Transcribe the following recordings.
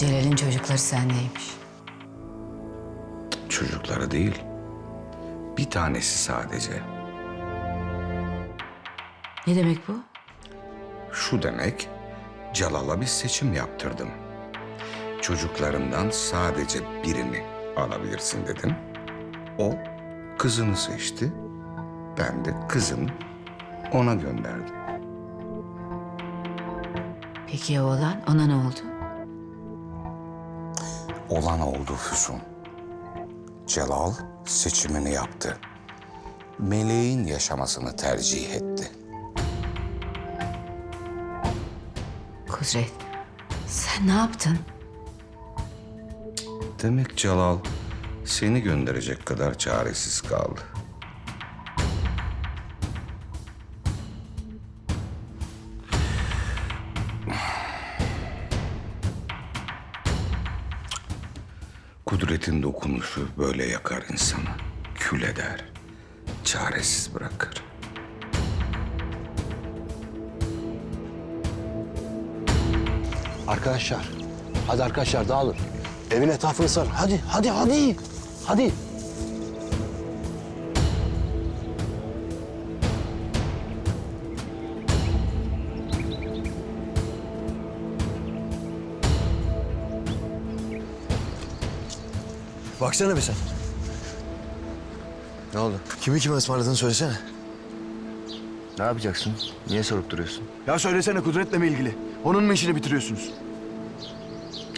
Celal'in çocukları sendeymiş. Çocukları değil. Bir tanesi sadece. Ne demek bu? Şu demek, Celal'a bir seçim yaptırdım. Çocuklarından sadece birini alabilirsin dedim. O kızını seçti. Ben de kızımı ona gönderdim. Peki ya oğlan? Ona ne oldu? Olan oldu Füsun. Celal seçimini yaptı. Meleğin yaşamasını tercih etti. Kudret, sen ne yaptın? Demek Celal seni gönderecek kadar çaresiz kaldı. Kudretin dokunuşu böyle yakar insanı. Kül eder. Çaresiz bırakır. Arkadaşlar, hadi arkadaşlar dağılın. Evin etrafını sar. Hadi, hadi, hadi. Hadi. Baksana bir sen. Ne oldu? Kimi kime ısmarladığını söylesene. Ne yapacaksın? Niye sorup duruyorsun? Ya söylesene Kudret'le mi ilgili? Onun mu işini bitiriyorsunuz?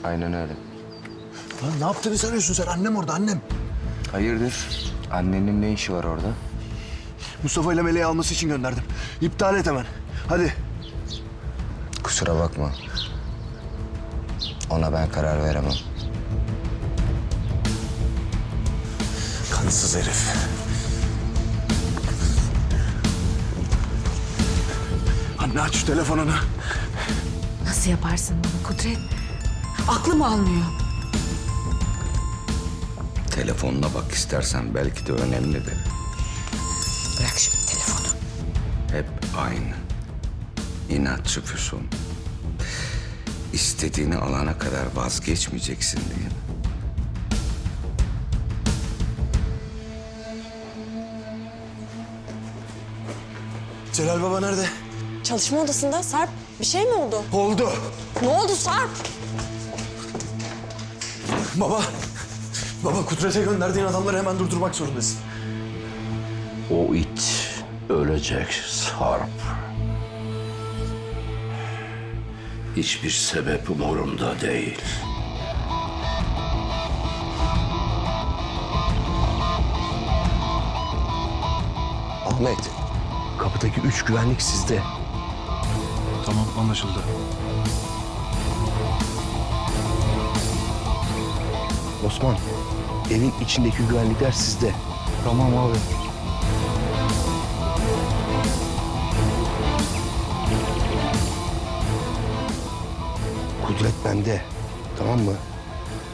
Aynen öyle. Lan ne yaptığını sanıyorsun sen? Annem orada annem. Hayırdır? Annenin ne işi var orada? Mustafa ile Meleği alması için gönderdim. İptal et hemen. Hadi. Kusura bakma. Ona ben karar veremem. Kansız herif. Anne aç şu telefonunu. Nasıl yaparsın bunu Kudret? Aklım almıyor. Telefonuna bak istersen belki de önemlidir. Bırak şimdi telefonu. Hep aynı. İnatçı Füsun. İstediğini alana kadar vazgeçmeyeceksin değil Celal Baba nerede? Çalışma odasında Sarp bir şey mi oldu? Oldu. Ne oldu Sarp? Baba. Baba Kudret'e gönderdiğin adamları hemen durdurmak zorundasın. O it ölecek Sarp. Hiçbir sebep umurumda değil. Ahmet, kapıdaki üç güvenlik sizde. Tamam anlaşıldı. Osman, evin içindeki güvenlikler sizde. Tamam abi. Kudret bende. Tamam mı?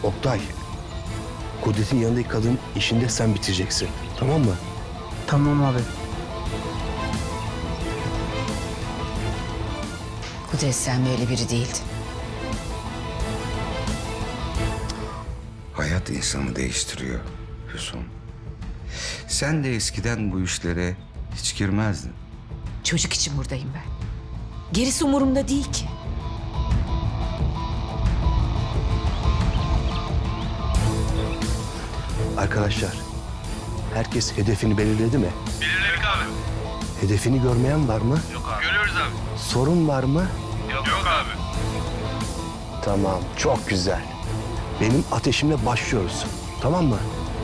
Oktay, Kudret'in yanındaki kadın işinde sen bitireceksin. Tamam mı? Tamam abi. Kudret sen böyle biri değildin. Hayat insanı değiştiriyor Füsun. Sen de eskiden bu işlere hiç girmezdin. Çocuk için buradayım ben. Gerisi umurumda değil ki. Arkadaşlar, herkes hedefini belirledi mi? Belirledik abi. Hedefini görmeyen var mı? Yok abi. Abi. Sorun var mı? Yok, Yok abi. Tamam, çok güzel. Benim ateşimle başlıyoruz. Tamam mı?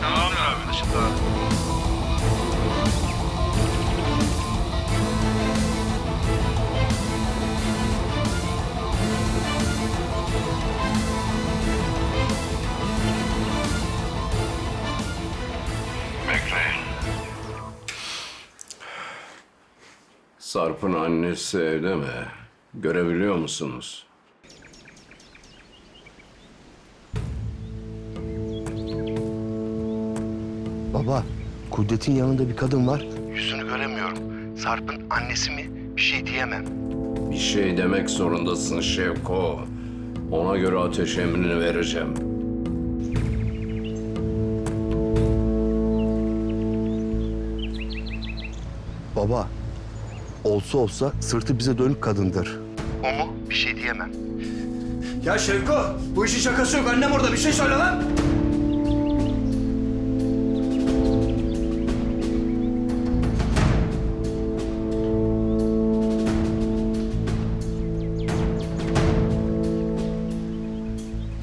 Tamamdır abi. Anlaşıldı abi. Sarp'ın annesi evde mi? Görebiliyor musunuz? Baba, Kudret'in yanında bir kadın var. Yüzünü göremiyorum. Sarp'ın annesi mi? Bir şey diyemem. Bir şey demek zorundasın Şevko. Ona göre ateş emrini vereceğim. Baba, olsa olsa sırtı bize dönük kadındır. O mu? Bir şey diyemem. Ya Şevko bu işin şakası yok. Annem orada bir şey söyle lan.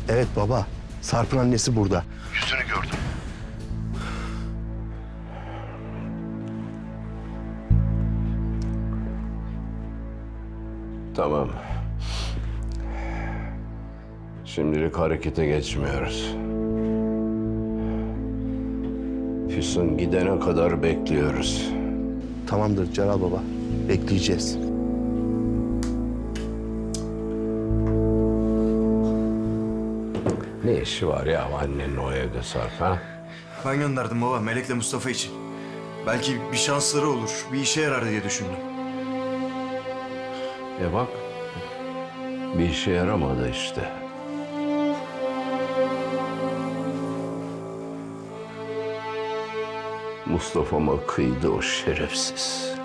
Evet baba, Sarp'ın annesi burada. Tamam. Şimdilik harekete geçmiyoruz. Füsun gidene kadar bekliyoruz. Tamamdır Celal baba, bekleyeceğiz. Ne işi var ya annenin o evde Sarp ha? Ben gönderdim baba Melek'le Mustafa için. Belki bir şansları olur, bir işe yarar diye düşündüm. E bak, bir işe yaramadı işte. Mustafa'ma kıydı o şerefsiz.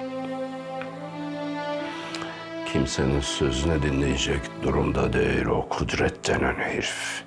Kimsenin sözüne dinleyecek durumda değil o kudret denen herif.